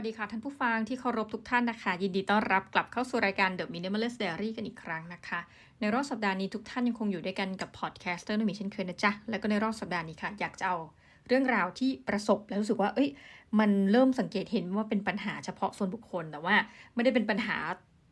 วัสดีค่ะท่านผู้ฟังที่เคารพทุกท่านนะคะ ยินดีต้อนรับกลับเข้าสู่รายการ The Minimalist Diary กันอีกครั้งนะคะ ในรอบสัปดาห์นี้ทุกท่านยังคงอยู่ด้วยกันกับพอดแคสเตอร์นุ่มเช่นเคยนะจ๊ะ แล้วก็ในรอบสัปดาห์นี้ค่ะ อยากจะเอาเรื่องราวที่ประสบแล้วรู้สึกว่าเอ้ยมันเริ่มสังเกตเห็นว่าเป็นปัญหาเฉพาะส่วนบุคคลแต่ว่าไม่ได้เป็นปัญหา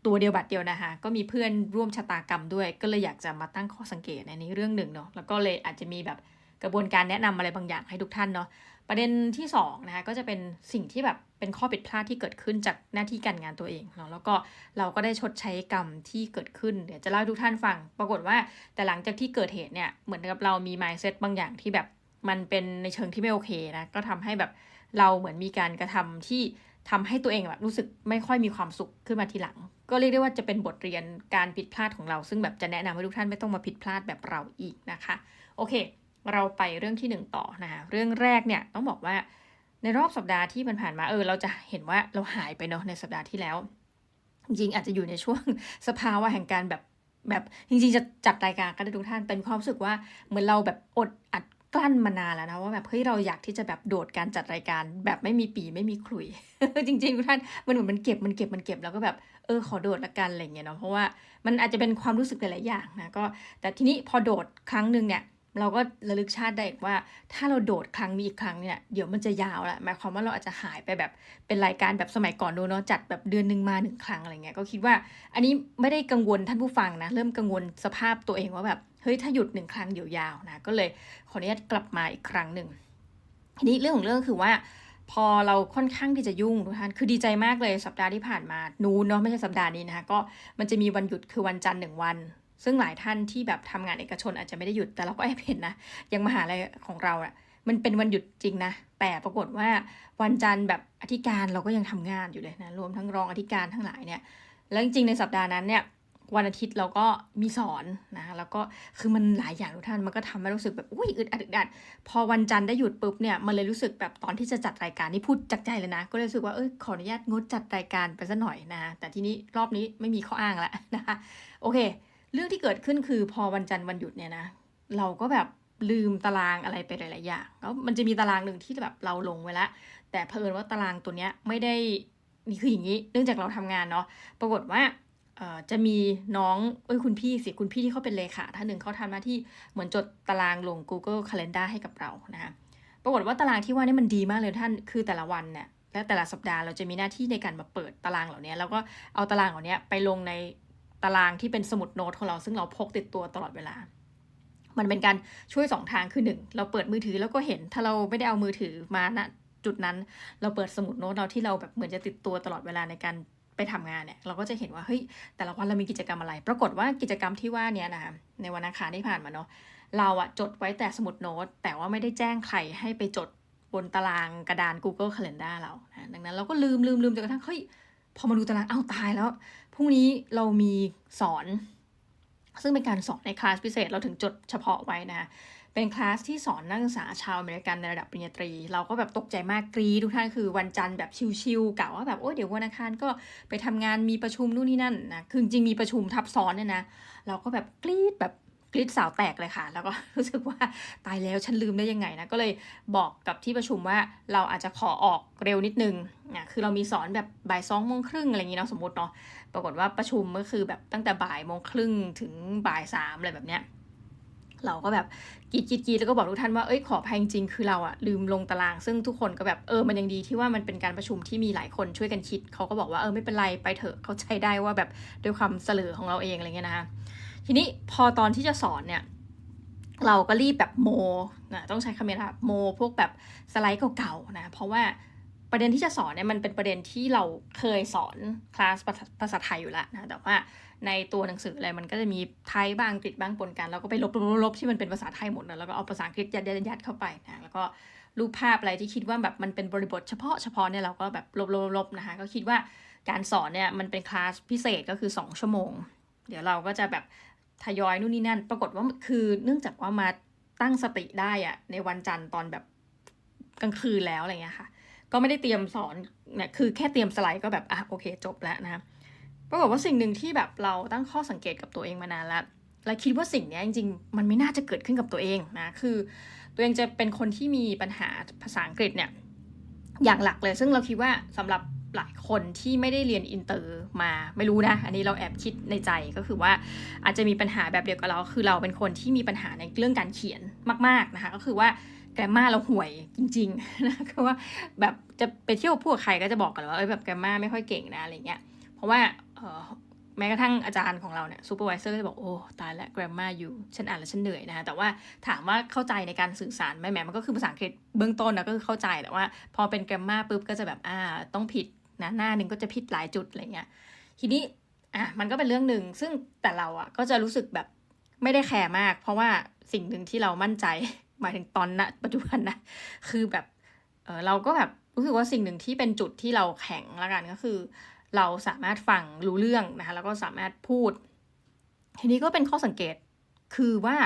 ตัวเดียวบัดเดียวนะคะ ก็มีเพื่อนร่วมชะตากรรมด้วย ก็เลยอยากจะมาตั้งข้อสังเกตในนี้เรื่องหนึ่งเนาะแล้วก็เลยอาจจะมีแบบกระบวนการแนะนำอะไรบางอย่างให้ทุกท่านเนาะ ประเด็นที่2นะคะก็จะเป็นสิ่งที่แบบเป็นข้อผิดพลาดที่เกิดขึ้นจากหน้าที่การงานตัวเองเนาะแล้วก็เราก็ได้ชดใช้กรรมที่เกิดขึ้นเดี๋ยวจะเล่าทุกท่านฟัง ปรากฏว่าแต่หลังจากที่เกิดเหตุเนี่ยเหมือนกับเรามี mindset บางอย่างที่แบบมันเป็นในเชิงที่ไม่โอเคนะก็ทำให้แบบเราเหมือนมีการกระทำที่ทำให้ตัวเองแบบรู้สึกไม่ค่อยมีความสุขขึ้นมาทีหลัง ก็เรียกได้ว่าจะเป็นบทเรียนการผิดพลาดของเรา ซึ่งแบบจะแนะนำให้ทุกท่านไม่ต้องมาผิดพลาดแบบเราอีกนะคะ โอเค เราไปเรื่องที่หนึ่งต่อนะคะเรื่องแรกเนี่ยต้องบอกว่าในรอบสัปดาห์ที่มันผ่านมาเออเราจะเห็นว่าเราหายไปเนาะในสัปดาห์ที่แล้ว จริงอาจจะอยู่ในช่วงสภาวะแห่งการแบบแบบจริงๆจะจัดรายการกันทุกท่านเป็นความรู้สึกว่าเหมือนเราแบบอดอัดกลั้นมานานแล้วนะว่าแบบเฮ้ยเราอยากที่จะแบบโดดการจัดรายการ แบบไม่มีปีไม่มีคลุย จริงๆทุกท่านมันเหมือนมันเก็บมันเก็บมันเก็บแล้วก็แบบเออขอโดดละกันอะไรเงี้ยเนาะเพราะว่ามันอาจจะเป็นความรู้สึกหลายๆอย่างนะก็แต่ทีนี้พอโดดครั้งหนึ่งเนี่ย เราก็ระลึกชาติได้ว่า ถ้าเราโดดครั้งนี้อีกครั้งเนี่ยเดี๋ยวมันจะยาวละหมายความว่าเราอาจจะหายไปแบบเป็นรายการแบบสมัยก่อนดูเนาะจัดแบบเดือนหนึ่งมาหนึ่งครั้งอะไรเงี้ยก็คิดว่า อันนี้ไม่ได้กังวลท่านผู้ฟังนะ เริ่มกังวลสภาพตัวเองว่าแบบเฮ้ยถ้าหยุดหนึ่งครั้งเดี๋ยวยาวนะก็เลยขออนุญาตกลับมาอีกครั้งหนึ่งทีนี้เรื่องของเรื่องคือว่าพอเราค่อนข้างที่จะยุ่งทุกท่าน คือดีใจมากเลยสัปดาห์ที่ผ่านมา นู้นเนาะไม่ใช่สัปดาห์นี้นะคะก็มันจะมีวันหยุดคือวันจันทร์หนึ่งวัน ซึ่งหลายท่านที่แบบทำงานเอกชนอาจจะไม่ได้หยุดแต่เราก็แอบเห็นนะยังมหาลัยของเราอะมันเป็นวันหยุดจริงนะ แต่ปรากฏว่าวันจันทร์แบบอธิการเราก็ยังทำงานอยู่เลยนะ รวมทั้งรองอธิการทั้งหลายเนี่ย แล้วจริงๆในสัปดาห์นั้นเนี่ย วันอาทิตย์เราก็มีสอนนะ แล้วก็คือมันหลายอย่างทุกท่าน มันก็ทำให้รู้สึกแบบ อุ้ยอึดอัดอึดอัด พอวันจันทร์ได้หยุดปุ๊บเนี่ย มันเลยรู้สึกแบบตอนที่จะจัดรายการนี่พูดจากใจเลยนะ ก็เลยรู้สึกว่า เออขออนุญาตงดจัดรายการไปสักหน่อยนะ แต่ทีนี้รอบนี้ไม่มีข้ออ้างแล้วนะคะ โอเค เรื่องที่เกิดขึ้นคือพอวันจันทร์วันหยุดเนี่ยนะ เราก็แบบลืมตารางอะไรไปหลาย ๆ อย่างแล้วมันจะมีตารางหนึ่งที่แบบเราลงไว้แล้วแต่เพิ่นว่าตารางตัวเนี้ยไม่ได้นี่คืออย่างนี้ เนื่องจากเราทำงานเนาะ ปรากฏว่าจะมีน้องเอ้ยคุณพี่สิคุณพี่ที่เขาเป็นเลขาท่านหนึ่งเขาทำหน้าที่เหมือนจดตารางลง Google Calendar ให้กับเรานะคะปรากฏว่าตารางที่ว่านี่มันดีมากเลยท่านคือแต่ละวันเนี่ยและแต่ละสัปดาห์เราจะมีหน้าที่ในการมาเปิดตารางเหล่านี้แล้วก็เอาตารางเหล่านี้ไปลงใน ตารางที่เป็นสมุดโน้ตของเราซึ่งเราพกติดตัวตลอดเวลา มันเป็นการช่วยสองทางคือหนึ่งเราเปิดมือถือแล้วก็เห็น ถ้าเราไม่ได้เอามือถือมาณจุดนั้น เราเปิดสมุดโน้ตเราที่เราแบบเหมือนจะติดตัวตลอดเวลาในการไปทำงานเนี่ยเราก็จะเห็นว่าเฮ้ยแต่ละวันเรามีกิจกรรมอะไร ปรากฏว่ากิจกรรมที่ว่านี้นะคะในวันอังคารที่ผ่านมาเนาะเราอะจดไว้แต่สมุดโน้ต แต่ว่าไม่ได้แจ้งใครให้ไปจดบนตารางกระดาน Google Calendar เรานะดังนั้นเราก็ลืมลืมลืมจนกระทั่งเฮ้ยพอมาดูตารางเอ้าตายแล้ว พรุ่งนี้เรามีสอน ซึ่งเป็นการสอนในคลาสพิเศษเราถึงจดเฉพาะไว้นะเป็นคลาสที่สอนนักศึกษาชาวอเมริกันในระดับปริญญาตรี เราก็แบบตกใจมากกรีทุกท่านคือวันจันทร์แบบชิวๆกะว่าแบบโอ้ยเดี๋ยววันอังคารก็ไปทำงานมีประชุมนู่นนี่นั่นนะคือจริงมีประชุมทับซ้อนเนี่ยนะเราก็แบบกรีดแบบกรีดสาวแตกเลยค่ะ แล้วก็รู้สึกว่าตายแล้วฉันลืมได้ยังไงนะ ก็เลยบอกกับที่ประชุมว่าเราอาจจะขอออกเร็วนิดนึงนะคือเรามีสอนแบบบ่ายสองโมงครึ่งอะไรอย่างนี้เนาะสมมติเนาะ ปรากฏว่าประชุมก็คือแบบตั้งแต่บ่ายโมงครึ่งถึงบ่ายสามอะไรแบบเนี้ยเราก็แบบกีดกีดกีดแล้วก็บอกทุกท่านว่าเอ้ยขออภัยจริงคือเราอะลืมลงตาราง ซึ่งทุกคนก็แบบเออมันยังดีที่ว่ามันเป็นการประชุมที่มีหลายคนช่วยกันคิดเขาก็บอกว่าเออไม่เป็นไรไปเถอะเขาใจได้ว่าแบบด้วยความเสลอของเราเองอะไรเงี้ยนะคะทีนี้พอตอนที่จะสอนเนี่ยเราก็รีบแบบโมนะต้องใช้คำนี้นะโมพวกแบบสไลด์เก่าๆนะเพราะว่า ประเด็นที่จะสอนเนี่ยมันเป็นประเด็นที่เราเคยสอนคลาสภาษาไทยอยู่แล้วนะแต่ว่าในตัวหนังสืออะไรมันก็จะมีไทยบ้างอังกฤษบ้างปนกันแล้วก็ไปลบลบๆที่มันเป็นภาษาไทยหมดนะแล้วก็เอาภาษาอังกฤษยัดยัดยัดเข้าไปนะแล้วก็รูปภาพอะไรที่คิดว่าแบบมันเป็นบริบทเฉพาะเฉพาะเนี่ยเราก็แบบลบๆๆนะคะก็คิดว่าการสอนเนี่ยมันเป็นคลาสพิเศษก็คือ 2 ชั่วโมง เดี๋ยวเราก็จะแบบทยอยนู่นนี่นั่น ปรากฏว่าคือเนื่องจากว่ามาตั้งสติได้อะในวันจันทร์ตอนแบบกลางคืนแล้วอะไรเงี้ยค่ะ ก็ไม่ได้เตรียมสอนเนี่ยคือแค่เตรียมสไลด์ก็แบบอะโอเคจบแล้วนะปรากฏว่าสิ่งหนึ่งที่แบบเราตั้งข้อสังเกตกับตัวเองมานานแล้วและคิดว่าสิ่งนี้จริงๆ มันไม่น่าจะเกิดขึ้นกับตัวเองนะ คือตัวเองจะเป็นคนที่มีปัญหาภาษาอังกฤษเนี่ยอย่างหลักเลย ซึ่งเราคิดว่าสำหรับหลายคนที่ไม่ได้เรียนอินเตอร์มาไม่รู้นะ อันนี้เราแอบคิดในใจก็คือว่าอาจจะมีปัญหาแบบเดียวกับเรา คือเราเป็นคนที่มีปัญหาในเรื่องการเขียนมาก ๆนะคะ ก็คือว่า แกรมมาเราห่วยจริงๆนะคือว่าแบบจะไปเที่ยวพูดกับใครก็จะบอกกันว่าเอ้ยแบบแกรมมาไม่ค่อยเก่งนะอะไรเงี้ย เพราะว่าแม้กระทั่งอาจารย์ของเราเนี่ยซูเปอร์วิเซอร์ก็จะบอก โอ้ตายแล้วแกรมมาอยู่ฉันอ่านแล้วฉันเหนื่อยนะคะแต่ว่าถามว่าเข้าใจในการสื่อสารไหมแหมมันก็คือภาษาอังกฤษเบื้องต้นนะก็คือเข้าใจแต่ว่า พอเป็นแกรมมาปุ๊บก็จะแบบอ่าต้องผิดนะหน้าหนึ่งก็จะผิดหลายจุดอะไรเงี้ยทีนี้อะมันก็เป็นเรื่องหนึ่งซึ่งแต่เราอะก็จะรู้สึกแบบไม่ได้แคร์มาก เพราะว่าสิ่งหนึ่งที่เรามั่นใจ หมายถึงตอนณปัจจุบันนะคือแบบเออเราก็แบบรู้สึกว่าสิ่งหนึ่งที่เป็นจุดที่เราแข็งละกันก็คือ เราสามารถฟังรู้เรื่องนะคะแล้วก็สามารถพูด ทีนี้ก็เป็นข้อสังเกตคือว่า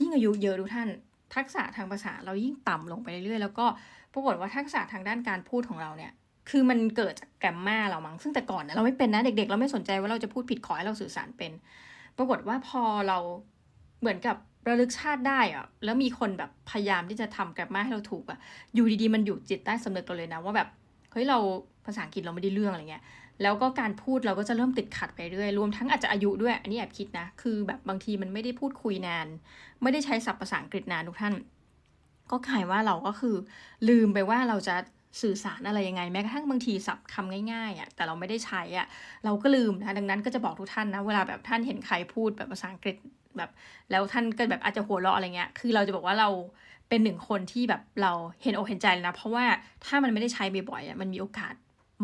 ยิ่งอายุเยอะทุกท่านทักษะทางภาษาเรายิ่งต่ำลงไปเรื่อยๆ แล้วก็ปรากฏว่าทักษะทางด้านการพูดของเราเนี่ย คือมันเกิดจากแกรมมาเรามั้งซึ่งแต่ก่อนนะเราไม่เป็นนะเด็กๆ เราไม่สนใจว่าเราจะพูดผิดขอให้เราสื่อสารเป็น ปรากฏว่าพอเราเหมือนกับ ระลึกชาติได้อะแล้วมีคนแบบพยายามที่จะทำแกรมมาให้เราถูกอะอยู่ดีๆมันอยู่จิตใต้สำนึกเราเลยนะว่าแบบเฮ้ยเราภาษาอังกฤษเราไม่ได้เรื่องอะไรเงี้ย แล้วก็การพูดเราก็จะเริ่มติดขัดไปเรื่อย รวมทั้งอาจจะอายุด้วย อันนี้แอบคิดนะ คือแบบบางทีมันไม่ได้พูดคุยนาน ไม่ได้ใช้ศัพท์ภาษาอังกฤษนานทุกท่าน ก็กลายว่าเราก็คือ ลืมไปว่าเราจะสื่อสารอะไรยังไง แม้กระทั่งบางทีศัพท์คำง่ายๆอะ แต่เราไม่ได้ใช้อะ เราก็ลืมนะ ดังนั้นก็จะบอกทุกท่านนะ เวลาแบบท่านเห็นใครพูดแบบภาษาอังกฤษ แบบแล้วท่านก็แบบอาจจะหัวเราะอะไรเงี้ย คือเราจะบอกว่าเราเป็นหนึ่งคนที่แบบเราเห็นอกเห็นใจเลยนะ เพราะว่าถ้ามันไม่ได้ใช้บ่อยๆอะมันมีโอกาส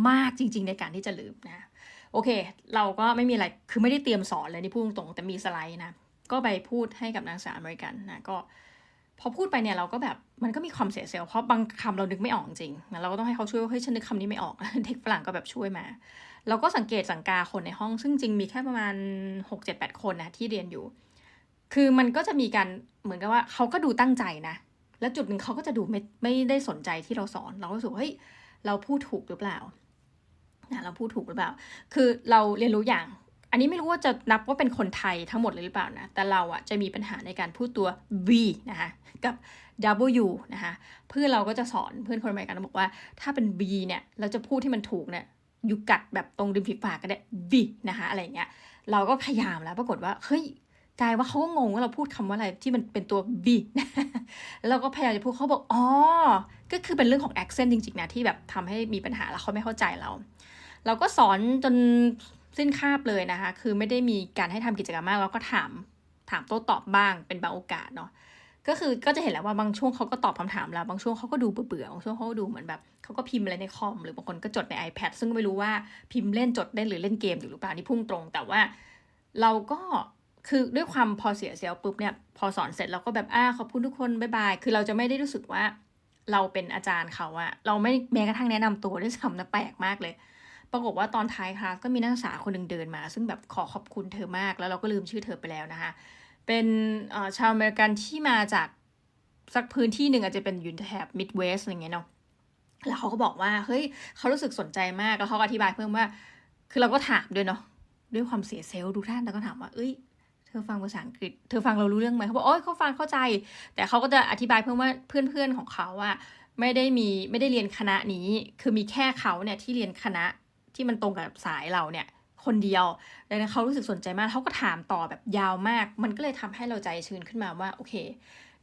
มากจริง ๆ ในการที่จะลืมนะโอเค เราก็ไม่มีอะไรคือไม่ได้เตรียมสอนเลยนี่พูดตรงๆแต่มีสไลด์นะก็ไปพูดให้กับนักศึกษาอเมริกันนะก็พอพูดไปเนี่ยเราก็แบบมันก็มีความเสียเซลล์เพราะบางคำเรานึกไม่ออกจริงนะเราก็ต้องให้เขาช่วยว่าเฮ้ยฉันนึกคำนี้ไม่ออกเด็กฝรั่งก็แบบช่วยมา เราก็สังเกตสังกาคนในห้องซึ่งจริงมีแค่ประมาณหกเจ็ดแปดคนนะที่เรียนอยู่ คือมันก็จะมีการเหมือนกับว่าเขาก็ดูตั้งใจนะ แล้วจุดหนึ่งเขาก็จะดูไม่ไม่ได้สนใจที่เราสอน เราก็รู้สึกเฮ้ยเราพูดถูกหรือเปล่านะเราพูดถูกหรือเปล่า คือเราเรียนรู้อย่าง อันนี้ไม่รู้ว่าจะนับว่าเป็นคนไทยทั้งหมดเลยหรือเปล่านะ แต่เราอะจะมีปัญหาในการพูดตัว V นะคะกับ W นะคะเพื่อนเราก็จะสอนเพื่อนคนอเมริกันบอกว่า ถ้าเป็น V เนี่ยเราจะพูดที่มันถูกเนี่ยอยู่กัดแบบตรงริมฝีปากก็ได้ V นะคะอะไรเงี้ยเราก็พยายามแล้วปรากฏว่าเฮ้ย กลายว่าเขาก็งงว่าเราพูดคำว่าอะไรที่มันเป็นตัว V แล้วเราก็พยายามจะพูดเขาบอกอ๋อก็คือเป็นเรื่องของ accent จริงๆนะที่แบบทำให้มีปัญหาแล้วเขาไม่เข้าใจเรา เราก็สอนจนสิ้นคาบเลยนะคะ คือไม่ได้มีการให้ทำกิจกรรมมากเราก็ถามถามโต้ตอบบ้างเป็นบางโอกาสเนาะก็คือก็จะเห็นแล้วว่าบางช่วงเขาก็ตอบคำถามแล้วบางช่วงเขาก็ดูเบื่อๆบางช่วงเขาก็ดูเหมือนแบบเขาก็พิมพ์อะไรในคอมหรือบางคนก็จดใน iPad ซึ่งไม่รู้ว่าพิมพ์เล่นจดได้หรือเล่นเกมอยู่หรือเปล่านี่พุ่งตรง แต่ว่าเราก็ คือด้วยความพอเสียเซลล์ปุ๊บเนี่ยพอสอนเสร็จเราก็แบบอ่าขอบคุณทุกคนบ๊ายบายคือเราจะไม่ได้รู้สึกว่า เราเป็นอาจารย์เขาอะเราไม่แม้กระทั่งแนะนำตัวด้วยซ้ำนะแปลกมากเลย ปรากฏว่าตอนท้ายคลาสก็มีนักศึกษาคนหนึ่งเดินมา ซึ่งแบบขอขอบคุณเธอมาก แล้วเราก็ลืมชื่อเธอไปแล้วนะคะ เป็นชาวอเมริกันที่มาจากสักพื้นที่หนึ่งอาจจะเป็นยูนแถบมิดเวสอะไรเงี้ยเนาะแล้วเขาก็บอกว่าเฮ้ยเขารู้สึกสนใจมากแล้วเขาก็อธิบายเพิ่มว่า คือเราก็ถามด้วยเนาะด้วยความเสียเซลล์ดูท่านแล้วก็ถามว่า เอ้ย ธอฟังภาษาอังกฤษ เธอฟังเรารู้เรื่องไหมเขาบอกโอ้ยเขาฟังเข้าใจ แต่เขาก็จะอธิบายเพิ่มว่าเพื่อนๆของเขาอะไม่ได้มีไม่ได้เรียนคณะนี้ คือมีแค่เขาเนี่ยที่เรียนคณะที่มันตรงกับสายเราเนี่ยคนเดียวดังนั้นเขารู้สึกสนใจมากเขาก็ถามต่อแบบยาวมาก มันก็เลยทำให้เราใจชื้นขึ้นมาว่าโอเค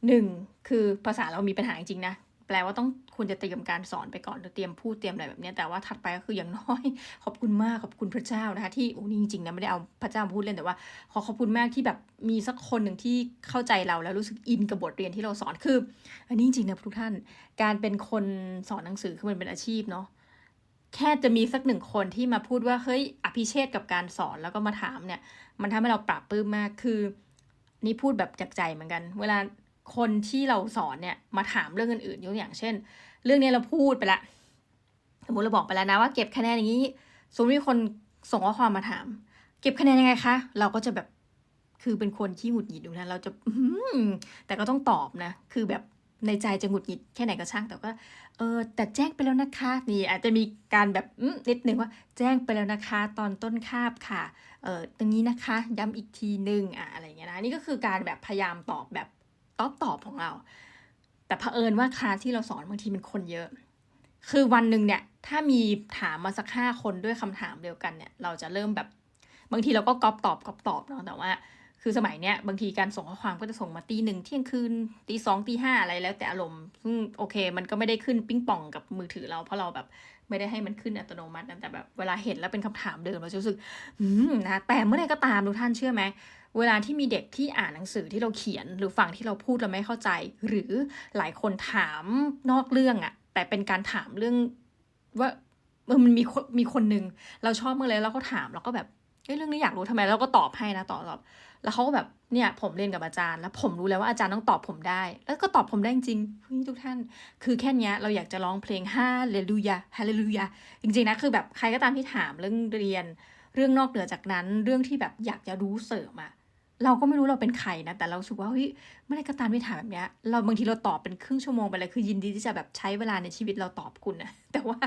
หนึ่งคือภาษาเรามีปัญหาจริงนะ แปลว่าต้องควรจะเตรียมการสอนไปก่อนเตรียมพูดเตรียมอะไรแบบนี้แต่ว่าถัดไปก็คืออย่างน้อย ขอบคุณมากขอบคุณพระเจ้านะคะที่โอ้นี่จริงๆนะไม่ได้เอาพระเจ้าพูดเล่นแต่ว่า ขอขอบคุณมากที่แบบมีสักคนหนึ่งที่เข้าใจเราแล้วรู้สึกอินกับบทเรียนที่เราสอนคือ อันนี้จริงๆนะทุกท่าน การเป็นคนสอนหนังสือคือมันเป็นอาชีพเนาะแค่จะมีสักหนึ่งคนที่มาพูดว่าเฮ้ยอภิเชษกับการสอนแล้วก็มาถามเนี่ย มันทำให้เราปรับปื้มมากคือ นี่พูดแบบจากใจเหมือนกัน เวลา คนที่เราสอนเนี่ยมาถามเรื่องอื่นๆยกอย่างเช่น เรื่องนี้เราพูดไปละสมมติเราบอกไปแล้วนะว่าเก็บคะแนนอย่างนี้สมมติมีคนส่งข้อความมาถาม เก็บคะแนนยังไงคะเราก็จะแบบคือเป็นคนที่หงุดหงิดดูนะเราจะแต่ก็ต้องตอบนะ คือแบบในใจจะหงุดหงิดแค่ไหนก็ช่าง แต่ก็เออแต่แจ้งไปแล้วนะคะ นี่อาจจะมีการแบบนิดนึงว่า แจ้งไปแล้วนะคะ ตอนต้นคาบค่ะเออตรงนี้นะคะ ย้ำอีกทีนึงอะอะไรเงี้ยนะนี่ก็คือการแบบพยายามตอบแบบ ตอบตอบของเรา แต่เผอิญว่าคลาสที่เราสอนบางทีมันคนเยอะ คือวันหนึ่งเนี่ย ถ้ามีถามมาสักห้าคนด้วยคำถามเดียวกันเนี่ย เราจะเริ่มแบบ บางทีเราก็ก๊อปตอบก๊อปตอบเนาะแต่ว่า คือสมัยเนี้ยบางทีการส่งข้อความก็จะส่งมาตีหนึ่งเที่ยงคืนตีสองตีห้าอะไรแล้วแต่อารมณ์ซึ่งโอเค มันก็ไม่ได้ขึ้นปิ้งป่องกับมือถือเราเพราะเราแบบไม่ได้ให้มันขึ้นอัตโนมัตินะแต่แบบเวลาเห็นแล้วเป็นคำถามเดิมเราจะรู้สึกนะแต่เมื่อไหรก็ตามทุกท่านเชื่อไหม เวลาที่มีเด็กที่อ่านหนังสือที่เราเขียน หรือฝั่งที่เราพูดเราไม่เข้าใจ หรือหลายคนถามนอกเรื่องอะแต่เป็นการถามเรื่องว่ามันมีมีคนหนึ่งเราชอบมากเลยแล้วเขาถามเราก็แบบเอ้ยเรื่องนี้อยากรู้ทำไมแล้วก็ตอบให้นะตอบตอบ แล้วเขาก็แบบเนี่ยผมเรียนกับอาจารย์ แล้วผมรู้แล้วว่าอาจารย์ต้องตอบผมได้ แล้วก็ตอบผมได้จริงทุกท่าน คือแค่นี้เราอยากจะร้องเพลงฮาเลลูยาฮาเลลูยาจริงๆนะคือแบบใครก็ตามที่ถามเรื่องเรียนเรื่องนอกเหนือจากนั้น เรื่องที่แบบอยากจะรู้เสริมอะ เราก็ไม่รู้เราเป็นใครนะ แต่เราสึกว่าเฮ้ยเมื่อไรก็ตามที่ถามแบบเนี้ยเราบางทีเราตอบเป็นครึ่งชั่วโมงไปเลยคือยินดีที่จะแบบใช้เวลาในชีวิตเราตอบคุณนะแต่ว่า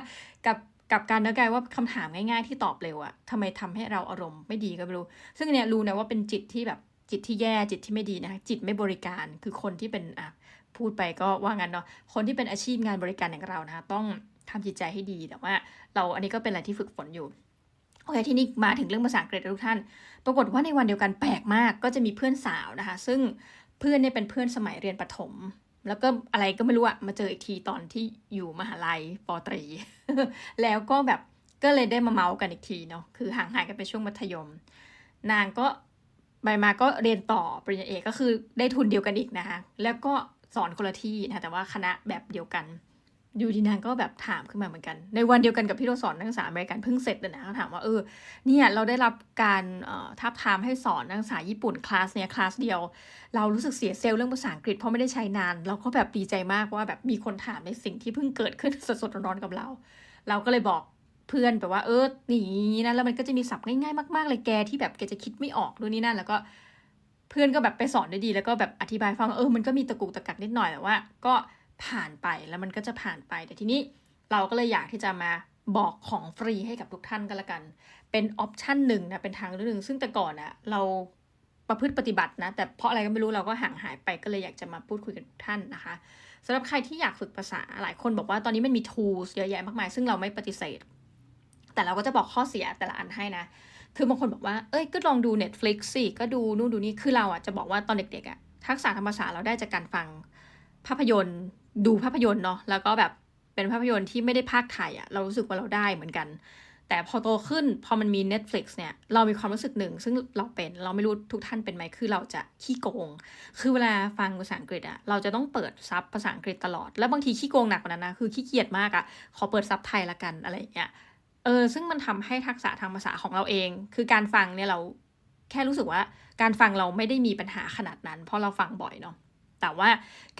กับกับการนึกไงว่าคำถามง่ายๆ ที่ตอบเร็วอะทำไมทำให้เราอารมณ์ไม่ดีก็ไม่รู้ ซึ่งเนี่ยรู้นะว่าเป็นจิตที่แบบจิตที่แย่จิตที่ไม่ดีนะคะจิตไม่บริการคือคนที่เป็นอะพูดไปก็ว่างั้นเนาะคนที่เป็นอาชีพงานบริการอย่างเรานะคะต้องทำจิตใจให้ดีแต่ว่า เราอันนี้ก็เป็นอะไรที่ฝึกฝนอยู่โอเคที่นี่มาถึงเรื่องภาษาอังกฤษทุกท่าน ปรากฏว่าในวันเดียวกันแปลกมากก็จะมีเพื่อนสาวนะคะ ซึ่งเพื่อนเนี่ยเป็นเพื่อนสมัยเรียนประถม แล้วก็อะไรก็ไม่รู้อะมาเจออีกทีตอนที่อยู่มหาลัยปตรี แล้วก็แบบก็เลยได้มาเมาส์กันอีกทีเนาะคือห่างหายกันไปช่วงมัธยม นางก็ไปมาก็เรียนต่อปริญญาเอกก็คือได้ทุนเดียวกันอีกนะคะแล้วก็สอนคนละที่นะคะแต่ว่าคณะแบบเดียวกัน อยู่ดีนางก็แบบถามขึ้นมาเหมือนกัน ในวันเดียวกันกับที่เราสอนนักศึกษาอเมริกันเพิ่งเสร็จเลยนะเขาถามว่าเออเนี่ยเราได้รับการทับทามให้สอนนักศึกษาญี่ปุ่นคลาสเนี่ยคลาสเดียว เรารู้สึกเสียเซลล์เรื่องภาษาอังกฤษเพราะไม่ได้ใช้นาน เราก็แบบดีใจมากว่าแบบมีคนถามในสิ่งที่เพิ่งเกิดขึ้นสดๆร้อนๆกับเรา เราก็เลยบอกเพื่อนแบบว่าเออหนีนะแล้วมันก็จะมีศัพท์ง่ายๆมากๆเลยแกที่แบบแกจะคิดไม่ออกด้วยนี่นั่นแล้วก็เพื่อนก็แบบไปสอนได้ดี แล้วก็แบบอธิบายฟังเออมันก็มีตะกุกตะกักนิดหน่อยแต่ว่า ก็ ผ่านไปแล้วมันก็จะผ่านไป แต่ทีนี้เราก็เลยอยากที่จะมาบอกของฟรีให้กับทุกท่านก็แล้วกัน เป็นออปชันหนึ่งนะเป็นทางเลือกหนึ่งซึ่งแต่ก่อนอะเราประพฤติปฏิบัตินะ แต่เพราะอะไรก็ไม่รู้เราก็ห่างหายไปก็เลยอยากจะมาพูดคุยกับทุกท่านนะคะสำหรับใครที่อยากฝึกภาษาหลายคนบอกว่าตอนนี้มันมี tools เยอะแยะมากมาย ซึ่งเราไม่ปฏิเสธ แต่เราก็จะบอกข้อเสียแต่ละอันให้นะคือบางคนบอกว่าเอ้ยก็ลองดู Netflix สิก็ดูนู่นดูนี่คือเราอะจะบอกว่าตอนเด็กๆอะทักษะทางภาษาเราได้จากการฟังภาพยนตร์ ดูภาพยนตร์เนาะแล้วก็แบบเป็นภาพยนตร์ที่ไม่ได้ภาคไทยอะเรารู้สึกว่าเราได้เหมือนกัน แต่พอโตขึ้นพอมันมี Netflix เนี่ย เรามีความรู้สึกหนึ่ง ซึ่งเราเป็นเราไม่รู้ทุกท่านเป็นไหมคือเราจะขี้โกง คือเวลาฟังภาษาอังกฤษอะเราจะต้องเปิดซับภาษาอังกฤษตลอด แล้วบางทีขี้โกงหนักกว่านั้นนะคือขี้เกียจมากอะขอเปิดซับไทยละกันอะไรอย่างเงี้ยเออซึ่งมันทำให้ทักษะทางภาษาของเราเอง คือการฟังเนี่ยเราแค่รู้สึกว่าการฟังเราไม่ได้มีปัญหาขนาดนั้น เพราะเราฟังบ่อยเนาะแต่ว่า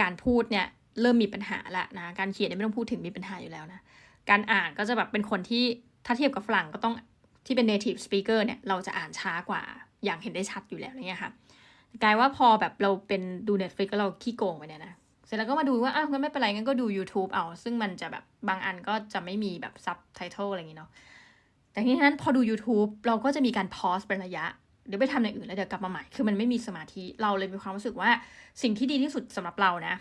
การพูดเนี่ย เริ่มมีปัญหาละนะการเขียนเนี่ยไม่ต้องพูดถึงมีปัญหาอยู่แล้วนะการอ่านก็จะแบบเป็นคนที่ถ้าเทียบกับฝรั่งก็ต้องที่เป็น native speaker เนี่ยเราจะอ่านช้ากว่าอย่างเห็นได้ชัดอยู่แล้วเนี่ยค่ะกลายว่าพอแบบเราเป็นดู Netflix ก็เราขี้โกงไปเนี่ยนะเสร็จแล้วก็มาดูว่าอ้าวงั้นไม่เป็นไรงั้นก็ดู YouTube เอา ซึ่งมันจะแบบบางอันก็จะไม่มีแบบซับไตเติลอะไรอย่างงี้เนาะแต่ทีนั้นพอดู YouTube เราก็จะมีการพอสเป็นระยะ เดี๋ยวไปทำอย่างอื่นแล้วเดี๋ยวกลับมาใหม่ คือมันไม่มีสมาธิ เราเลยมีความรู้สึกว่าสิ่งที่ดีที่สุดสำหรับเรานะ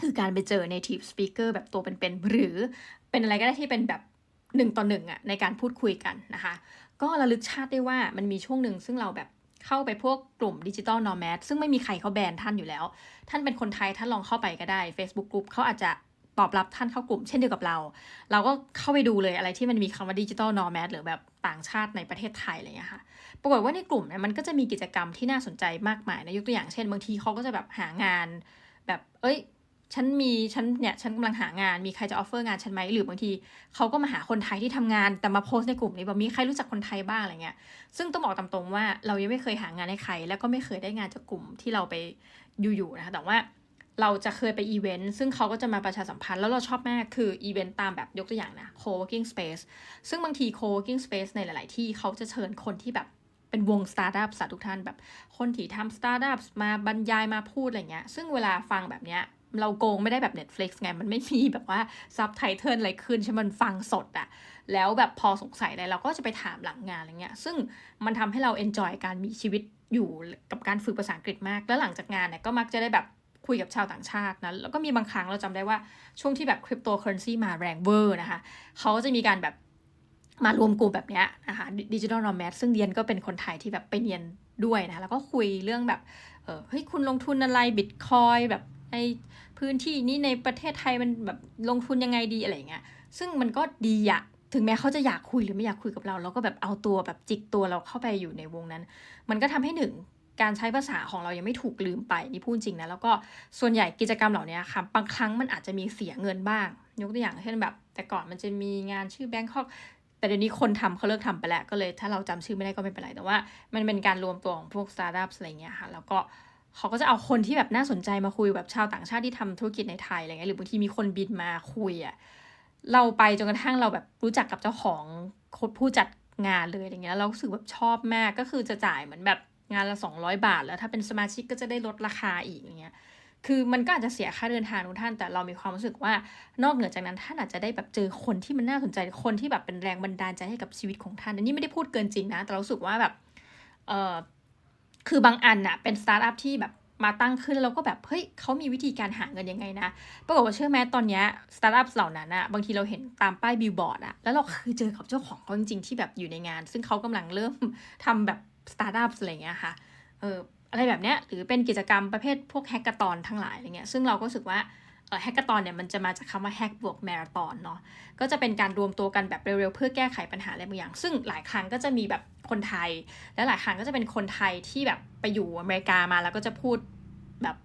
คือการไปเจอ native speaker แบบตัวเป็นๆหรือเป็นอะไรก็ได้ที่เป็นแบบหนึ่งต่อหนึ่งอะในการพูดคุยกันนะคะ ก็ระลึกชาติได้ว่ามันมีช่วงหนึ่งซึ่งเราแบบเข้าไปพวกกลุ่มดิจิตอลนอร์แมซึ่งไม่มีใครเขาแบนท่านอยู่แล้ว ท่านเป็นคนไทยท่านลองเข้าไปก็ได้ Facebook กลุ่มเขาอาจจะตอบรับท่านเข้ากลุ่มเช่นเดียวกับเรา เราก็เข้าไปดูเลยอะไรที่มันมีคำว่าดิจิตอลนอร์แมหรือแบบต่างชาติในประเทศไทยอะไรอย่างเงี้ยค่ะ ปรากฏว่าในกลุ่มเนี่ยมันก็จะมีกิจกรรมที่น่าสนใจมากมายนะยกตัวอย่างเช่นบางทีเขาก็จะแบบหางาน แบบเอ้ย ฉันมีฉันเนี่ยฉันกำลังหางานมีใครจะออฟเฟอร์งานฉันไหมหรือบางทีเขาก็มาหาคนไทยที่ทำงานแต่มาโพสในกลุ่มนี้แบบมีใครรู้จักคนไทยบ้างอะไรเงี้ยซึ่งต้องบอกตามตรงว่าเรายังไม่เคยหางานให้ใคร แล้วก็ไม่เคยได้งานจากกลุ่มที่เราไปอยู่ๆนะคะแต่ว่าเราจะเคยไปอีเวนต์ซึ่งเขาก็จะมาประชาสัมพันธ์แล้วเราชอบมากคืออีเวนต์ตามแบบยกตัวอย่างนะ co-working space ซึ่งบางที co-working space ในหลาย ๆ ที่เขาจะเชิญคนที่แบบเป็นวงสตาร์ทอัพสัทุกท่านแบบคนที่ทำสตาร์ทอัพมาบรรยายมาพูดอะไรเงี้ยซึ่งเวลาฟังแบบเนี้ย เราโกงไม่ได้แบบ Netflix ไง มันไม่มีแบบว่าซับไตเติลอะไรขึ้นใช่มันฟังสดอะแล้วแบบพอสงสัยอะไรเราก็จะไปถามหลังงานอะไรเงี้ย ซึ่งมันทำให้เราเอนจอยการมีชีวิตอยู่กับการฝึกภาษาอังกฤษมาก แล้วหลังจากงานเนี่ยก็มักจะได้แบบคุยกับชาวต่างชาตินะ แล้วก็มีบางครั้งเราจำได้ว่าช่วงที่แบบคริปโตเคอเรนซีมาแรงเวอร์นะคะ เขาก็จะมีการแบบมารวมกลุ่มแบบเนี้ยนะคะดิจิทัลนอมแมสซึ่งเรียนก็เป็นคนไทยที่แบบไปเรียนด้วยนะ แล้วก็คุยเรื่องแบบเออเฮ้ย คุณลงทุนอะไรบิตคอยแบบใน พื้นที่นี้ในประเทศไทยมันแบบลงทุนยังไงดีอะไรเงี้ย ซึ่งมันก็ดีอะถึงแม้เขาจะอยากคุยหรือไม่อยากคุยกับเรา เราก็แบบเอาตัวแบบจิกตัวเราเข้าไปอยู่ในวงนั้น มันก็ทำให้หนึ่งการใช้ภาษาของเรายังไม่ถูกลืมไปนี่พูดจริงนะแล้วก็ส่วนใหญ่กิจกรรมเหล่านี้ค่ะบางครั้งมันอาจจะมีเสียเงินบ้าง ยกตัวอย่างเช่นแบบ แต่ก่อนมันจะมีงานชื่อแบงคอกแต่เดี๋ยวนี้คนทำเขาเลิกทำไปแล้วก็เลย ถ้าเราจำชื่อไม่ได้ก็ไม่เป็นไร แต่ว่ามันเป็นการรวมตัวของพวกสตาร์ทอัพอะไรเงี้ยค่ะ แล้วก็ เขาก็จะเอาคนที่แบบน่าสนใจมาคุยแบบชาวต่างชาติที่ทำธุรกิจในไทยอะไรเงี้ยหรือบางทีมีคนบินมาคุยอะ่ะเราไปจนกระทั่งเราแบบรู้จักกับเจ้าของผู้จัดงานเลยอะไรเงี้ยเราสึกแบบชอบมากก็คือจะจ่ายเหมือนแบบงานละ 200 บาท แล้วถ้าเป็นสมาชิกก็จะได้ลดราคาอีกอย่างเงี้ยคือมันก็อาจจะเสียค่าเดินทางทุกท่าน แต่เรามีความรู้สึกว่านอกเหนือจากนั้นท่านอาจจะได้แบบเจอคนที่มันน่าสนใจคนที่แบบเป็นแรงบันดาลใจให้กับชีวิตของท่านอันนี้ไม่ได้พูดเกินจริงนะ แต่เราสึกว่าแบบเออ คือบางอันน่ะเป็นสตาร์ทอัพที่แบบมาตั้งขึ้นแล้วเราก็แบบเฮ้ยเขามีวิธีการหาเงินยังไงนะปรากฏว่าเชื่อไหมตอนนี้สตาร์ทอัพเหล่านั้นอะบางทีเราเห็นตามป้ายบิลบอร์ดอะแล้วเราคือเจอกับเจ้าของเขาจริงๆที่แบบอยู่ในงาน ซึ่งเขากำลังเริ่มทำแบบสตาร์ทอัพอะไรเงี้ยค่ะเอออะไรแบบเนี้ยหรือเป็นกิจกรรมประเภทพวกแฮกเกอร์ตอนทั้งหลายอะไรเงี้ยซึ่งเราก็รู้สึกว่า แฮกเกอร์ตอนเนี่ยมันจะมาจากคำว่าแฮกบวกมาราธอนเนาะก็จะเป็นการรวมตัวกันแบบเร็วๆ เพื่อแก้ไขปัญหาอะไรบางอย่าง ซึ่งหลายครั้งก็จะมีแบบคนไทย และหลายครั้งก็จะเป็นคนไทยที่แบบไปอยู่อเมริกามาแล้วก็จะพูดแบบ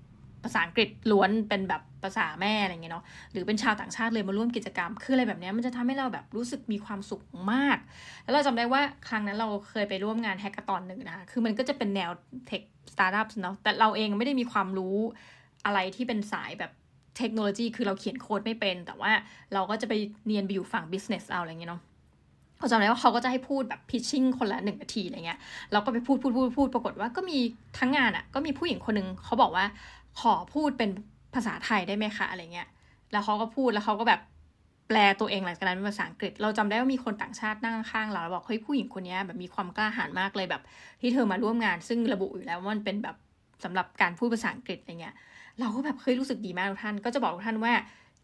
ภาษาอังกฤษล้วนเป็นแบบภาษาแม่อะไรเงี้ยเนาะหรือเป็นชาวต่างชาติเลยมาร่วมกิจกรรม คืออะไรแบบนี้มันจะทำให้เราแบบรู้สึกมีความสุขมาก แล้วเราจำได้ว่าครั้งนั้นเราเคยไปร่วมงานแฮกเกอร์ตอนหนึ่งนะคะคือมันก็จะเป็นแนวเทคสตาร์ทอัพเนาะแต่เราเองไม่ได้มีความรู้อะไรที่เป็นสายแบบ เทคโนโลยีคือเราเขียนโค้ดไม่เป็น แต่ว่าเราก็จะไปเรียนไปอยู่ฝั่งบิสเนสเอาอะไรเงี้ยเนาะเขาจำได้ว่าเขาก็จะให้พูดแบบพิชชิ่งคนละหนึ่งนาทีอะไรเงี้ยเราก็ไปพูดพูดพูดพูดปรากฏว่าก็มีทั้งงานอะ่ะก็มีผู้หญิงคนหนึ่งเขาบอกว่าขอพูดเป็นภาษาไทยได้ไหมคะอะไรเงี้ย แล้วเขาก็พูดแล้วเขาก็แบบแปลตัวเองหลังจากนั้นเป็นภาษาอังกฤษ เราจำได้ว่ามีคนต่างชาตินั่งข้างเราแล้วบอกเฮ้ยผู้หญิงคนนี้แบบมีความกล้าหาญมากเลยแบบ ที่เธอมาร่วมงานซึ่งระบุอยู่แล้วว่ามันเป็นแบบสำหรับการพูดภาษาอังกฤษอะไรเงี้ย เราก็แบบเคยรู้สึกดีมากทุกท่าน ก็จะบอกทุกท่านว่า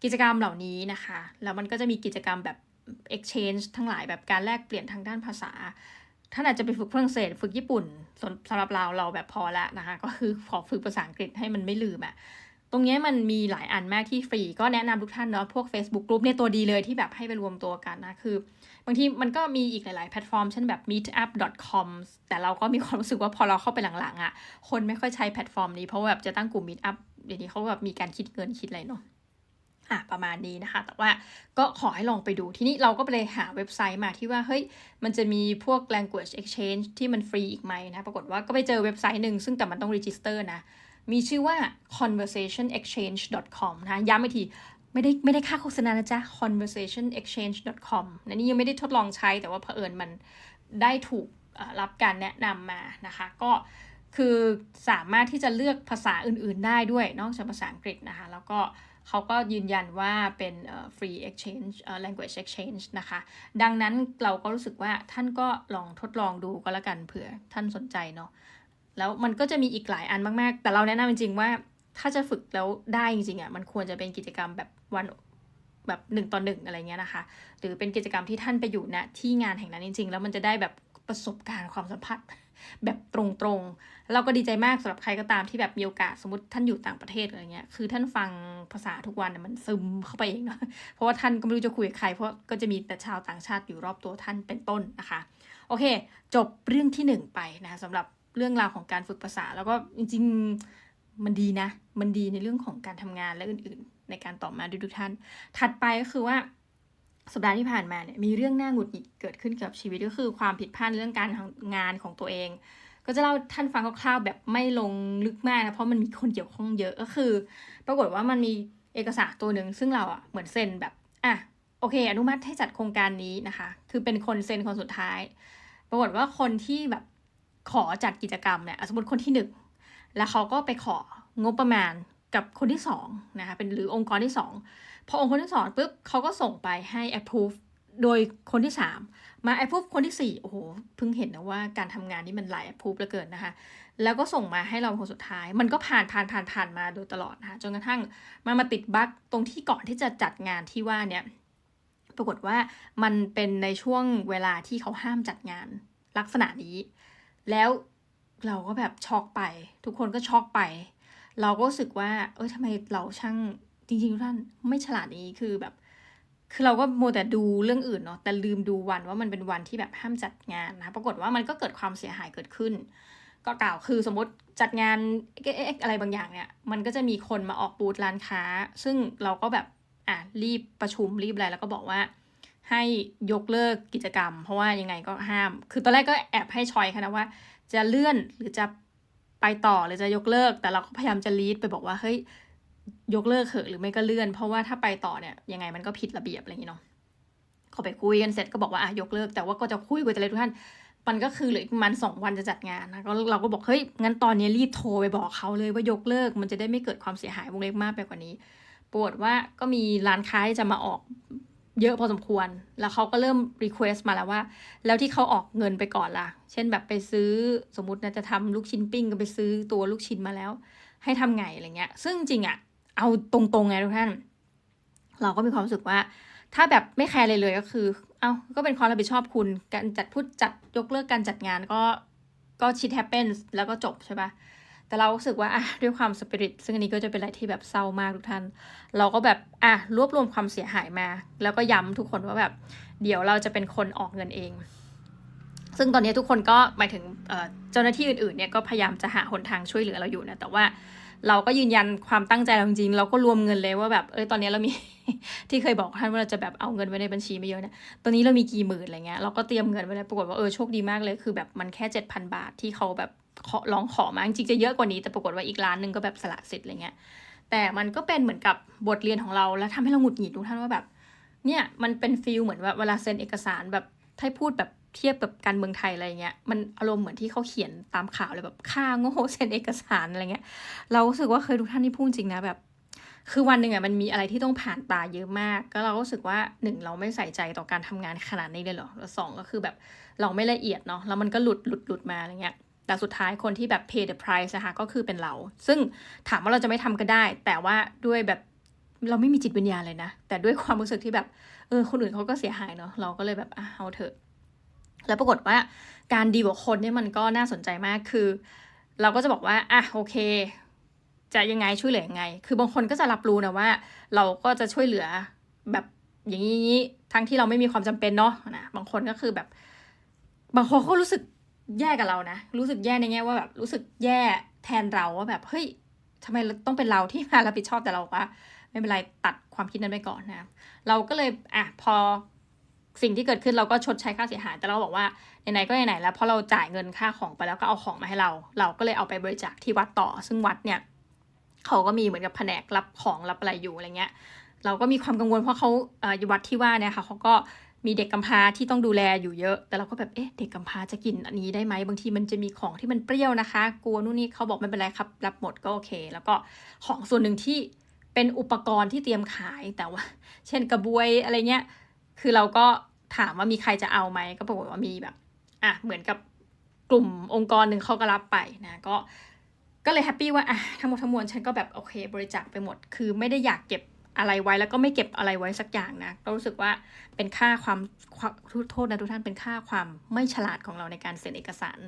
กิจกรรมเหล่านี้นะคะ แล้วมันก็จะมีกิจกรรมแบบ exchange ทั้งหลายแบบการแลกเปลี่ยนทางด้านภาษาท่านอาจจะไปฝึกฝรั่งเศสฝึกญี่ปุ่นสำหรับเราเราแบบพอละนะคะ ก็คือขอฝึกภาษาอังกฤษให้มันไม่ลืมอะตรงนี้มันมีหลายอันมากที่ฟรี ก็แนะนำทุกท่านเนาะพวก Facebook Group เนี่ยตัวดีเลยที่แบบให้ไปรวมตัวกันนะ คือบางทีมันก็มีอีกหลาย ๆ แพลตฟอร์ม เช่นแบบ meetup.com แต่เราก็มีความรู้สึกว่าพอเราเข้าไปหลัง ๆอะ่ะคนไม่ค่อยใช้แพลตฟอร์มนี้เพราะว่าแบบจะตั้งกลุ่ม meetup เดี๋ยวนี้เขาแบบมีการคิดเงินคิดอะไรเนาะอะประมาณนี้นะคะ แต่ว่าก็ขอให้ลองไปดูทีนี้เราก็ไปเลยหาเว็บไซต์มาที่ว่า เฮ้ย มันจะมีพวก language exchange ที่มันฟรีอีกไหมนะ ปรากฏว่าก็ไปเจอเว็บไซต์หนึ่งซึ่งแต่มันต้อง register นะ มีชื่อว่า conversationexchange.com นะ ย้ำอีกที ไม่ได้ไม่ได้ค่าโฆษณานะจ๊ะ conversationexchange.com นะนี่ยังไม่ได้ทดลองใช้แต่ว่าเผอิญมันได้ถูกรับการแนะนำมานะคะ ก็ คือสามารถที่จะเลือกภาษาอื่น ๆ ได้ด้วยนอกจากภาษาอังกฤษนะคะ แล้วก็เขาก็ยืนยันว่าเป็น free exchange language exchange นะคะ ดังนั้นเราก็รู้สึกว่าท่านก็ลองทดลองดูก็แล้วกันเผื่อท่านสนใจเนาะแล้วมันก็จะมีอีกหลายอันมาก ๆ แต่เราแนะนำจริง ๆ ว่าถ้าจะฝึกแล้วได้จริง ๆ อะ มันควรจะเป็นกิจกรรมแบบวันแบบหนึ่งต่อหนึ่งอะไรเงี้ยนะคะ หรือเป็นกิจกรรมที่ท่านไปอยู่ณที่งานแห่งนั้นจริง ๆ แล้วมันจะได้แบบประสบการณ์ความสัมผัส แบบตรงๆ เราก็ดีใจมากสำหรับใครก็ตามที่แบบมีโอกาสสมมติท่านอยู่ต่างประเทศอะไรเงี้ยคือท่านฟังภาษาทุกวันมันซึมเข้าไปเองเนาะเพราะว่าท่านก็ไม่รู้จะคุยกับใคร เพราะก็จะมีแต่ชาวต่างชาติอยู่รอบตัวท่านเป็นต้นนะคะ โอเค จบเรื่องที่1ไปนะสำหรับเรื่องราวของการฝึกภาษาแล้วก็จริงๆมันดีนะ มันดีในเรื่องของการทำงานและอื่นๆ ในการตอบมาด้วยทุกท่าน ถัดไปก็คือว่า สัปดาห์ที่ผ่านมาเนี่ยมีเรื่องน่าหงุดหงิดเกิดขึ้นกับชีวิตก็คือความผิดพลาดเรื่องการทำงานของตัวเอง ก็จะเล่าท่านฟังคร่าวๆแบบไม่ลงลึกมากนะเพราะมันมีคนเกี่ยวข้องเยอะก็คือ ปรากฏว่ามันมีเอกสารตัวหนึ่งซึ่งเราอะเหมือนเซ็นแบบอะโอเค อนุมัติให้จัดโครงการนี้นะคะ คือเป็นคนเซ็นคนสุดท้าย ปรากฏว่าคนที่แบบขอจัดกิจกรรมเนี่ยสมมติคนที่หนึ่งแล้วเขาก็ไปของบประมาณกับคนที่สองนะคะเป็นหรือองค์กรที่สอง พอองค์กรที่สองปุ๊บเขาก็ส่งไปให้ approve โดยคนที่สามมาไอ้พวกคนที่สี่โอ้โห เพิ่งเห็นนะว่าการทำงานนี่มันหลายพูบเหลือเกินนะคะ แล้วก็ส่งมาให้เราคนสุดท้าย มันก็ผ่านผ่านผ่านผ่านมาโดยตลอดนะคะ จนกระทั่งมามาติดบั๊กตรงที่ก่อนที่จะจัดงานที่ว่าเนี่ย ปรากฏว่ามันเป็นในช่วงเวลาที่เขาห้ามจัดงานลักษณะนี้ แล้วเราก็แบบช็อกไป ทุกคนก็ช็อกไป เราก็รู้สึกว่า เออทำไมเราช่าง จริงๆทุกท่านไม่ฉลาดนี้คือแบบ คือเราก็โมแต่ดูเรื่องอื่นเนาะแต่ลืมดูวันว่ามันเป็นวันที่แบบห้ามจัดงานนะปรากฏว่ามันก็เกิดความเสียหายเกิดขึ้น ก็กล่าวคือสมมติจัดงานเอ็กอะไรบางอย่างเนี่ย มันก็จะมีคนมาออกบูธร้านค้า ซึ่งเราก็แบบอะรีบประชุมรีบอะไรแล้วก็บอกว่าให้ยกเลิกกิจกรรม เพราะว่ายังไงก็ห้าม คือตอนแรกก็แอบให้ชอยค่ะนะว่า จะเลื่อนหรือจะไปต่อหรือจะยกเลิก แต่เราก็พยายามจะลีดไปบอกว่าเฮ้ย ยกเลิกเถอะหรือไม่ก็เลื่อน เพราะว่าถ้าไปต่อเนี่ยยังไงมันก็ผิดระเบียบอะไรอย่างนี้เนาะเขาไปคุยกันเสร็จก็บอกว่าอะยกเลิก แต่ว่าก็จะคุยกับเลยทุกท่านมันก็คือเหลืออีกประมาณสองวันจะจัดงานนะก็เราก็บอกเฮ้ยงั้นตอนนี้รีบโทรไปบอกเขาเลยว่ายกเลิกมันจะได้ไม่เกิดความเสียหายวงเล็บมากไปกว่านี้ปรากฏว่าก็มีร้านค้าที่จะมาออกเยอะพอสมควร แล้วเขาก็เริ่มรีเควสต์มาแล้วว่า แล้วที่เขาออกเงินไปก่อนล่ะ เช่นแบบไปซื้อสมมตินะจะทำลูกชิ้นปิ้งก็ไปซื้อตัวลูกชิ้นมาแล้ว ให้ทำไงอะไรเงี้ย ซึ่งจริงอะ่ะ เอาตรงๆไงทุกท่าน เราก็มีความรู้สึกว่า ถ้าแบบไม่แคร์เลยเลยก็คือ เอาก็เป็นความรับผิดชอบคุณ การจัดพูดจัดยกเลิกการจัดงานก็ก็ชิดแฮปเปนแล้วก็จบใช่ปะแต่เรารู้สึกว่าอะด้วยความสปิริตซึ่งอันนี้ก็จะเป็นอะไรที่แบบเศร้ามากทุกท่าน เราก็แบบอะรวบรวมความเสียหายมา แล้วก็ย้ำทุกคนว่าแบบ เดี๋ยวเราจะเป็นคนออกเงินเอง ซึ่งตอนนี้ทุกคนก็หมายถึงเจ้าหน้าที่อื่นๆเนี่ยก็พยายามจะหาหนทางช่วยเหลือเราอยู่นะแต่ว่า เราก็ยืนยันความตั้งใจเราจริงๆเราก็รวมเงินเลยว่าแบบเออตอนนี้เรามี ที่เคยบอกท่านว่าเราจะแบบเอาเงินไว้ในบัญชีไม่เยอะเนี่ยตอนนี้เรามีกี่หมื่นอะไรเงี้ยเราก็เตรียมเงินไว้แล้วปรากฏว่าเออโชคดีมากเลยคือแบบมันแค่เจ็ดพันบาทที่เขาแบบขอร้องขอมาจริงๆจะเยอะกว่านี้แต่ปรากฏว่าอีกร้านหนึ่งก็แบบสละสิทธิ์อะไรเงี้ยแต่มันก็เป็นเหมือนกับบทเรียนของเราแล้วทำให้เราหงุดหงิดทุกท่านว่าแบบเนี่ยมันเป็นฟิลเหมือนว่าเวลาเซ็นเอกสารแบบถ้าพูดแบบ เทียบกับการเมืองไทยอะไรเงี้ยมันอารมณ์เหมือนที่เขาเขียนตามข่าวเลยแบบค่าโง่เซ็นเอกสารอะไรเงี้ย เรารู้สึกว่าเคยทุกท่านที่พูดจริงนะแบบ คือวันหนึ่งอะมันมีอะไรที่ต้องผ่านตาเยอะมาก ก็เราก็รู้สึกว่าหนึ่งเราไม่ใส่ใจต่อการทำงานขนาดนี้เลยเหรอแล้วสองก็คือแบบเราไม่ละเอียดเนาะแล้วมันก็หลุดหลุดหลุดมาอะไรเงี้ยแต่สุดท้ายคนที่แบบ pay the price นะคะก็คือเป็นเรา ซึ่งถามว่าเราจะไม่ทำก็ได้ แต่ว่าด้วยแบบเราไม่มีจิตวิญญาณเลยนะ แต่ด้วยความรู้สึกที่แบบ เออ คนอื่นเขาก็เสียหายเนาะ เราก็เลยแบบอะเอาเถอะ แล้วปรากฏว่าการดีกับคนเนี่ยมันก็น่าสนใจมากคือ เราก็จะบอกว่าอะโอเค จะยังไงช่วยเหลือยังไง คือบางคนก็จะรับรู้นะว่า เราก็จะช่วยเหลือแบบอย่างนี้ทั้งที่เราไม่มีความจำเป็นเนาะนะบางคนก็คือแบบ บางคนก็รู้สึกแย่กับเรานะ รู้สึกแย่ในแง่ว่าแบบรู้สึกแย่แทนเราว่าแบบเฮ้ยทำไมต้องเป็นเราที่มารับผิดชอบแต่เราวะไม่เป็นไรตัดความคิดนั้นไปก่อนนะ เราก็เลยอะพอ สิ่งที่เกิดขึ้นเราก็ชดใช้ค่าเสียหาย แต่เราบอกว่าไหนๆก็ไหนๆแล้วเพราะเราจ่ายเงินค่าของไปแล้วก็เอาของมาให้เรา เราก็เลยเอาไปบริจาคที่วัดต่อ ซึ่งวัดเนี่ยเขาก็มีเหมือนกับแผนกรับของรับอะไรอยู่อะไรเงี้ย เราก็มีความกังวลเพราะเขาเอ่อวัดที่ว่าเนี่ยค่ะเขาก็มีเด็กกำพร้าที่ต้องดูแลอยู่เยอะ แต่เราก็แบบ เอ๊ะ เด็กกำพร้าจะกินอันนี้ได้ไหม บางทีมันจะมีของที่มันเปรี้ยวนะคะ กลัวนู่นนี่เขาบอกไม่เป็นไรครับ รับหมดก็โอเค แล้วก็ของส่วนหนึ่งที่เป็นอุปกรณ์ที่เตรียมขาย แต่ว่า เช่นกระบวยอะไรเงี้ย คือเราก็ถามว่ามีใครจะเอาไหมก็ปรากฏว่ามีแบบอะเหมือนกับกลุ่มองค์กรหนึ่งเขาก็รับไปนะก็ก็เลยแฮปปี้ว่าอะทั้งหมดทั้งมวลฉันก็แบบโอเค บริจาคไปหมด คือไม่ได้อยากเก็บอะไรไว้แล้วก็ไม่เก็บอะไรไว้สักอย่างนะก็รู้สึกว่าเป็นค่าความทุโทษนะทุกท่านเป็นค่าความไม่ฉลาดของเราในการเซ็นเอกสาร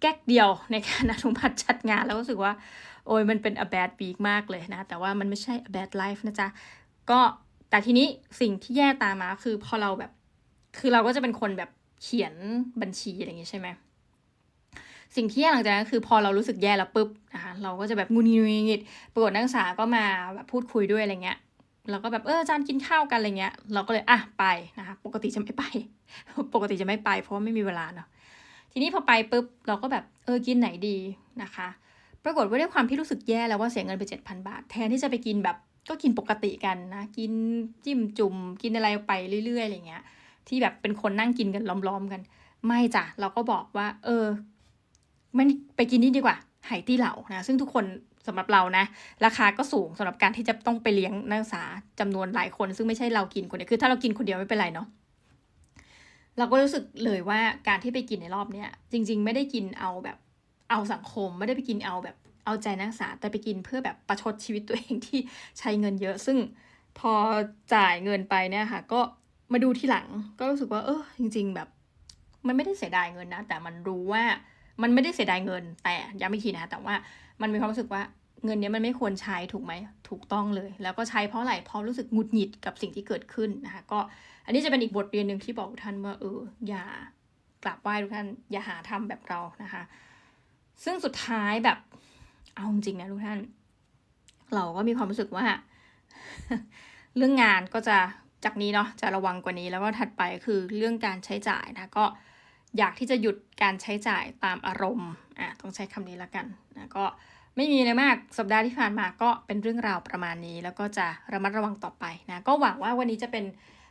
แก๊กเดียวในการอนุมัติจัดงานแล้วรู้สึกว่า โอ้ยมันเป็น a bad week มากเลยนะ แต่ว่ามันไม่ใช่ a bad life นะจ๊ะ ก็ แต่ทีนี้สิ่งที่แย่ตามมาคือพอเราแบบ คือเราก็จะเป็นคนแบบเขียนบัญชีอะไรอย่างงี้ใช่ไหมสิ่งที่แย่หลังจากนั้นคือพอเรารู้สึกแย่แล้วปุ๊บนะคะเราก็จะแบบงุนงิดงิดปรากฏนักศึกษาก็มาแบบพูดคุยด้วยอะไรเงี้ยเราก็แบบเอออาจารย์กินข้าวกันอะไรเงี้ย เราก็เลยอะไปนะคะปกติจะไม่ไป ปกติจะไม่ไป เพราะว่าไม่มีเวลาเนาะทีนี้พอไปปุ๊บเราก็แบบเออกินไหนดีนะคะ ปรากฏว่าด้วยความที่รู้สึกแย่แล้วว่าเสียเงินไปเจ็ดพันบาท แทนที่จะไปกินแบบ ก็กินปกติกันนะ กินจิ้มจุ่ม กินอะไรไปเรื่อยๆอะไรเงี้ย ที่แบบเป็นคนนั่งกินกันล้อมๆกัน ไม่จ้ะเราก็บอกว่า เออไมันไปกินนี่ดีกว่าไหตี้เหล่านะซึ่งทุกคนสำหรับเรานะ ราคาก็สูงสำหรับการที่จะต้องไปเลี้ยงนักศึกษาจำนวนหลายคน ซึ่งไม่ใช่เรากินคนเดียวคือถ้าเรากินคนเดียวไม่เป็นไรเนาะเราก็รู้สึกเลยว่าการที่ไปกินในรอบเนี้ยจริง ๆ ไม่ได้กินเอาแบบเอาสังคม ไม่ได้ไปกินเอาแบบ เอาใจนักศึกษาแต่ไปกินเพื่อแบบประชดชีวิตตัวเองที่ใช้เงินเยอะ ซึ่งพอจ่ายเงินไปเนี่ยค่ะ ก็มาดูที่หลังก็รู้สึกว่า เออจริง ๆ แบบ มันไม่ได้เสียดายเงินนะ แต่มันรู้ว่ามันไม่ได้เสียดายเงิน แต่ย้ำอีกทีนะแต่ว่ามันมีความรู้สึกว่าเงินเนี้ยมันไม่ควรใช้ถูกไหมถูกต้องเลย แล้วก็ใช้เพราะอะไรเพราะรู้สึกหงุดหงิดกับสิ่งที่เกิดขึ้นนะคะก็อันนี้จะเป็นอีกบทเรียนหนึ่งที่บอกท่านว่าเอออย่ากราบไหว้ทุกท่านอย่าหาทำแบบเรานะคะ ซึ่งสุดท้ายแบบ เอาจริงนะทุกท่าน เราก็มีความรู้สึกว่า เรื่องงานก็จะจากนี้เนาะจะระวังกว่านี้แล้วก็ถัดไปคือเรื่องการใช้จ่ายนะก็อยากที่จะหยุดการใช้จ่ายตามอารมณ์อะต้องใช้คำนี้ละกันนะก็ไม่มีอะไรมากสัปดาห์ที่ผ่านมาก็เป็นเรื่องราวประมาณนี้ แล้วก็จะระมัดระวังต่อไปนะก็หวังว่าวันนี้จะเป็น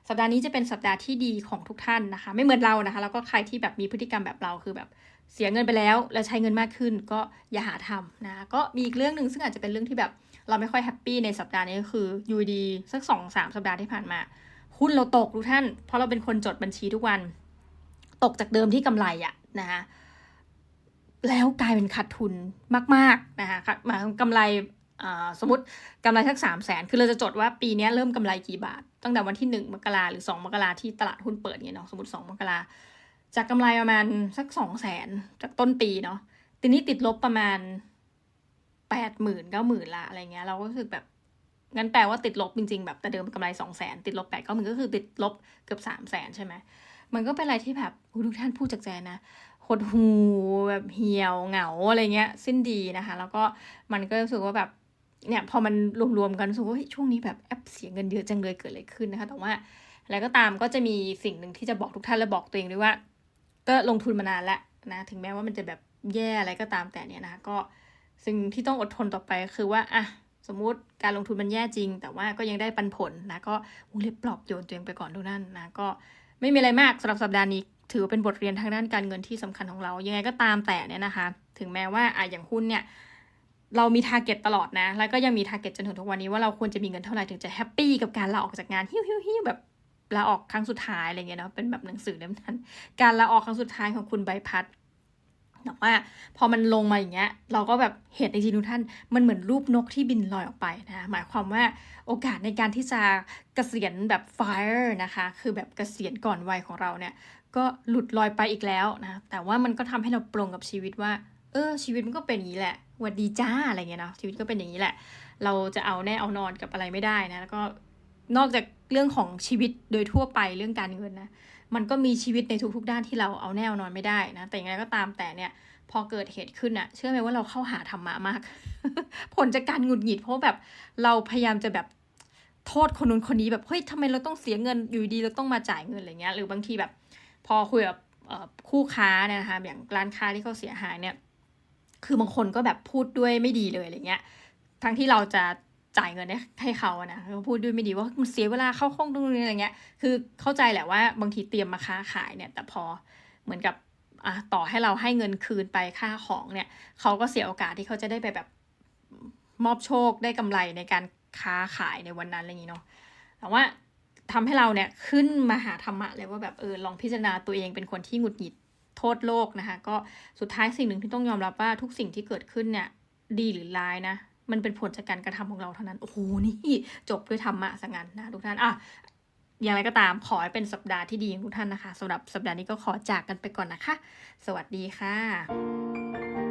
สัปดาห์นี้จะเป็นสัปดาห์ที่ดีของทุกท่านนะคะ ไม่เหมือนเรานะคะ แล้วก็ใครที่แบบมีพฤติกรรมแบบเราคือแบบ เสียเงินไปแล้ว แล้วใช้เงินมากขึ้นก็อย่าหาทำนะก็มีอีกเรื่องหนึ่งซึ่งอาจจะเป็นเรื่องที่แบบเราไม่ค่อยแฮปปี้ในสัปดาห์นี้ก็คือยูดีสักสองสามสัปดาห์ที่ผ่านมา หุ้นเราตกทุกท่าน เพราะเราเป็นคนจดบัญชีทุกวัน ตกจากเดิมที่กำไรอะนะคะแล้วกลายเป็นขาดทุนมากๆนะคะมากำไรสมมติกำไรสักสามแสนคือเราจะจดว่าปีนี้เริ่มกำไรกี่บาท ตั้งแต่วันที่หนึ่งมกราหรือสองมกราที่ตลาดหุ้นเปิดเนี่ยเนาะสมมติสองมกรา จากกำไรประมาณสักสองแสนจากต้นปีเนาะทีนี้ติดลบประมาณแปดหมื่นเก้าหมื่นละอะไรเงี้ยเราก็รู้สึกแบบงั้นแปลว่าติดลบจริงๆ แบบแต่เดิมกำไรสองแสนติดลบแปดเก็มันก็คือติดลบเกือบสามแสนใช่ไหมมันก็เป็นอะไรที่แบบทุกท่านพูดจากใจนะหดหูแบบเหี่ยวเหงาอะไรเงี้ยสิ้นดีนะคะ แล้วก็มันก็รู้สึกว่าแบบเนี่ยพอมันรวมๆกันรู้สึกว่าช่วงนี้แบบแอปเสียเงินเยอะจังเลยเกิดอะไรขึ้นนะคะ แต่ว่าอะไรก็ตามก็จะมีสิ่งหนึ่งที่จะบอกทุกท่านและบอกตัวเองด้วยว่า ก็ลงทุนมานานแล้วนะถึงแม้ว่ามันจะแบบแย่อะไรก็ตามแต่เนี่ยนะคะก็สิ่งที่ต้องอดทนต่อไปคือว่าอะสมมุติการลงทุนมันแย่จริง แต่ว่าก็ยังได้ปันผลนะก็วงเล็บปลอบโยนตัวเองไปก่อนทุกนั่นนะก็ไม่มีอะไรมากสำหรับสัปดาห์นี้ ถือว่าเป็นบทเรียนทางด้านการเงินที่สำคัญของเรา ยังไงก็ตามแต่เนี่ยนะคะ ถึงแม้ว่าอะอย่างหุ้นเนี่ยเรามีทาร์เก็ตตลอดนะ แล้วก็ยังมีทาร์เก็ตจนถึงทุกวันนี้ว่าเราควรจะมีเงินเท่าไหร่ถึงจะแฮปปี้กับการลาออกจากงานฮิ้วฮิ้วฮิ้วแบบ ลาออกครั้งสุดท้ายอะไรเงี้ยเนาะเป็นแบบหนังสือเล่มนั้น การลาออกครั้งสุดท้ายของคุณใบพัดแต่ว่าพอมันลงมาอย่างเงี้ย เราก็แบบเห็นในจริงทุกท่าน มันเหมือนรูปนกที่บินลอยออกไปนะหมายความว่าโอกาสในการที่จะเกษียณแบบ fire นะคะ คือแบบเกษียณก่อนวัยของเราเนี่ยก็หลุดลอยไปอีกแล้วนะ แต่ว่ามันก็ทำให้เราปลงกับชีวิตว่า เออ ชีวิตมันก็เป็นอย่างนี้แหละวัดดีจ้าอะไรเงี้ยเนาะชีวิตก็เป็นอย่างนี้แหละ เราจะเอาแน่เอานอนกับอะไรไม่ได้นะแล้วก็ นอกจากเรื่องของชีวิตโดยทั่วไปเรื่องการเงินนะ มันก็มีชีวิตในทุกๆ ด้านที่เราเอาแน่นอนไม่ได้นะ แต่ย่างไรก็ตามแต่เนี่ย พอเกิดเหตุขึ้นอะเชื่อไหมว่าเราเข้าหาธรรมะมาก ผลจากการหงุดหงิดเพราะแบบเราพยายามจะแบบโทษคนนู้นคนนี้แบบเฮ้ยทำไมเราต้องเสียเงินอยู่ดีเราต้องมาจ่ายเงินอะไรเงี้ย หรือบางทีแบบ พอคุยกับคู่ค้าเนี่ยนะคะอย่างร้านค้าที่เขาเสียหายเนี่ย คือบางคนก็แบบพูดด้วยไม่ดีเลยอะไรเงี้ย ทั้งที่เราจะ จ่ายเงินให้เขาอะนะเขาพูดด้วยไม่ดีว่ามันเสียเวลาเข้าห้องตรงนี้อะไรเงี้ย คือเข้าใจแหละว่าบางทีเตรียมมาค้าขายเนี่ย แต่พอเหมือนกับอะต่อให้เราให้เงินคืนไปค่าของเนี่ย เขาก็เสียโอกาสที่เขาจะได้ไปแบบมอบโชคได้กำไรในการค้าขายในวันนั้นอะไรอย่างนี้เนาะ แต่ว่าทำให้เราเนี่ยขึ้นมาหาธรรมะเลยว่าแบบเออลองพิจารณาตัวเองเป็นคนที่หงุดหงิดโทษโลกนะคะ ก็สุดท้ายสิ่งหนึ่งที่ต้องยอมรับว่าทุกสิ่งที่เกิดขึ้นเนี่ยดีหรือร้ายนะ มันเป็นผลจากการกระทำของเราเท่านั้น โอ้โห นี่จบด้วยธรรมะสังั้นนะทุกท่าน อะ อย่างไรก็ตามขอให้เป็นสัปดาห์ที่ดีของทุกท่านนะคะสำหรับสัปดาห์นี้ก็ขอจากกันไปก่อนนะคะ สวัสดีค่ะ